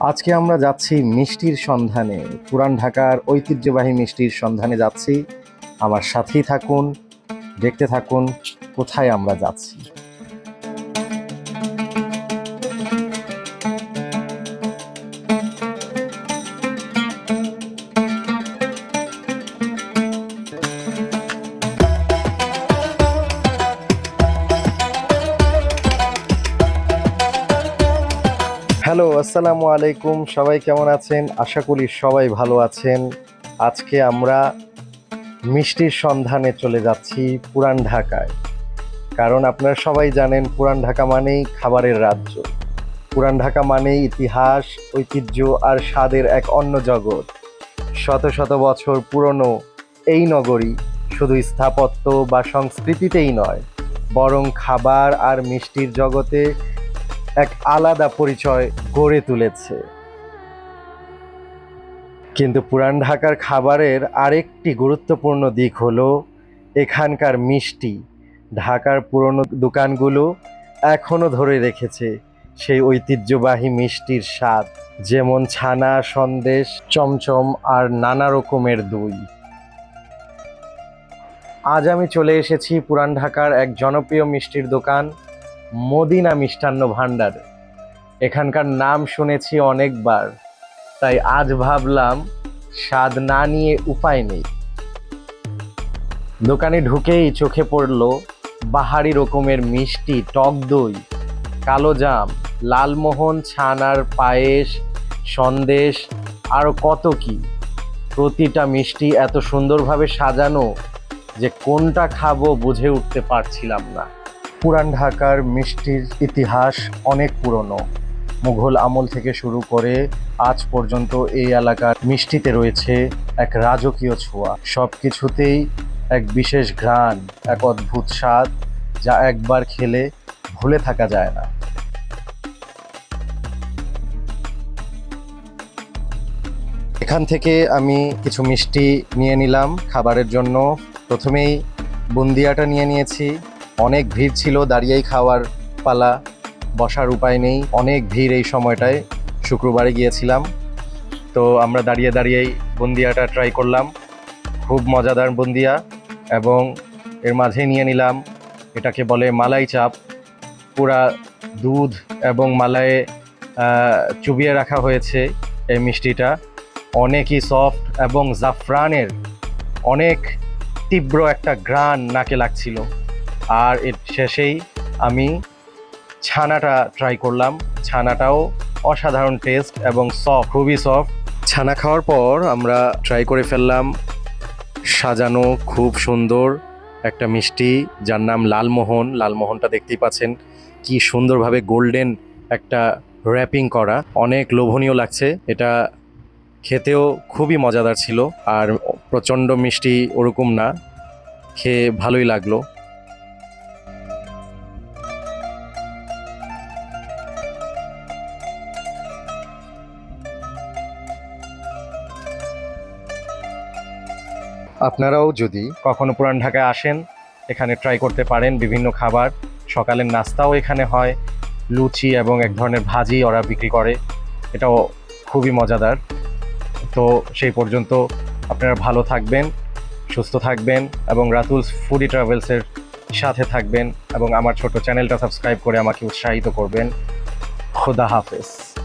আজকে আমরা যাচ্ছি মিষ্টির সন্ধানে। পুরান ঢাকার ঐতিহ্যবাহী মিষ্টির সন্ধানে যাচ্ছি। আমার সাথেই থাকুন, দেখতে থাকুন, কোথায় আমরা যাচ্ছি। হ্যালো, আসসালামু আলাইকুম। সবাই কেমন আছেন? আশা করি সবাই ভালো আছেন। আজকে আমরা মিষ্টির সন্ধানে চলে যাচ্ছি পুরান ঢাকায়। কারণ আপনারা সবাই জানেন, পুরান ঢাকা মানেই খাবারের রাজ্য। পুরান ঢাকা মানেই ইতিহাস, ঐতিহ্য আর স্বাদের এক অন্য জগৎ। শত শত বছর পুরনো এই নগরী শুধু স্থাপত্য বা সংস্কৃতিতেই নয়, বরং খাবার আর মিষ্টির জগতে এক আলাদা পরিচয় গড়ে তুলেছে। কিন্তু পুরান ঢাকার খাবারের আরেকটি গুরুত্বপূর্ণ দিক হলো, এখানকার মিষ্টি। ঢাকার পুরনো দোকানগুলো এখনও ধরে রেখেছে সেই ঐতিহ্যবাহী মিষ্টির স্বাদ, যেমন ছানা, সন্দেশ, চমচম আর নানা রকমের দই। আজ আমি চলে এসেছি পুরান ঢাকার এক জনপ্রিয় মিষ্টির দোকান মদিনা মিষ্টান্ন ভাণ্ডার। এখানকার নাম শুনেছি অনেকবার, তাই আজ ভাবলাম স্বাদ না নিয়ে উপায় নেই। দোকানে ঢুকেই চোখে পড়ল বাহারি রকমের মিষ্টি টক দই, কালো জাম, লালমোহন, ছানার পায়েস, সন্দেশ আরও কত কি। প্রতিটা মিষ্টি এত সুন্দরভাবে সাজানো যে কোনটা খাব বুঝে উঠতে পারছিলাম না। পুরান ঢাকার মিষ্টির ইতিহাস অনেক পুরনো। মুঘল আমল থেকে শুরু করে আজ পর্যন্ত এই এলাকার মিষ্টিতে রয়েছে এক রাজকীয় ছোঁয়া। সব কিছুতেই এক বিশেষ ঘ্রাণ, এক অদ্ভুত স্বাদ যা একবার খেলে ভুলে থাকা যায় না। এখান থেকে আমি কিছু মিষ্টি নিয়ে নিলাম খাবারের জন্য। প্রথমেই বুন্দিয়াটা নিয়ে নিয়েছি। অনেক ভিড় ছিল দাঁড়িয়েই খাওয়ার পালা, বসার উপায় নেই। অনেক ভিড় এই সময়টায়। শুক্রবারে গিয়েছিলাম। তো আমরা দাঁড়িয়ে দাঁড়িয়েই বুন্দিয়াটা ট্রাই করলাম। খুব মজাদার বুন্দিয়া এবং এর মাঝে নিয়ে নিলাম এটাকে বলে মালাই চাপ। পুরা দুধ এবং মালায়ে চুবিয়ে রাখা হয়েছে এই মিষ্টিটা। অনেকই সফট এবং জাফরানের অনেক তীব্র একটা ঘ্রাণ নাকে লাগছিল। আর এর শেষেই আমি ছানাটা ট্রাই করলাম। ছানাটাও অসাধারণ টেস্ট এবং সফট খুবই সফট ছানা খাওয়ার পর আমরা ট্রাই করে ফেললাম সাজানো খুব সুন্দর একটা মিষ্টি, যার নাম লালমোহন। লালমোহনটা দেখতেই পাচ্ছেন কি সুন্দরভাবে গোল্ডেন একটা র্যাপিং করা। অনেক লোভনীয় লাগছে। এটা খেতেও খুবই মজাদার ছিল। আর প্রচণ্ড মিষ্টি ওরকম না। খেয়ে ভালোই লাগল। আপনারাও যদি কখনো পুরান ঢাকায় আসেন, এখানে ট্রাই করতে পারেন বিভিন্ন খাবার। সকালের নাস্তাও এখানে হয়। লুচি এবং এক ধরনের ভাজি ওরা বিক্রি করে। এটাও খুবই মজাদার। তো সেই পর্যন্ত আপনারা ভালো থাকবেন, সুস্থ থাকবেন এবং রাতুলস ফুডি ট্রাভেলসের সাথে থাকবেন এবং আমার ছোট চ্যানেলটা সাবস্ক্রাইব করে আমাকে উৎসাহিত করবেন। খোদা হাফেজ।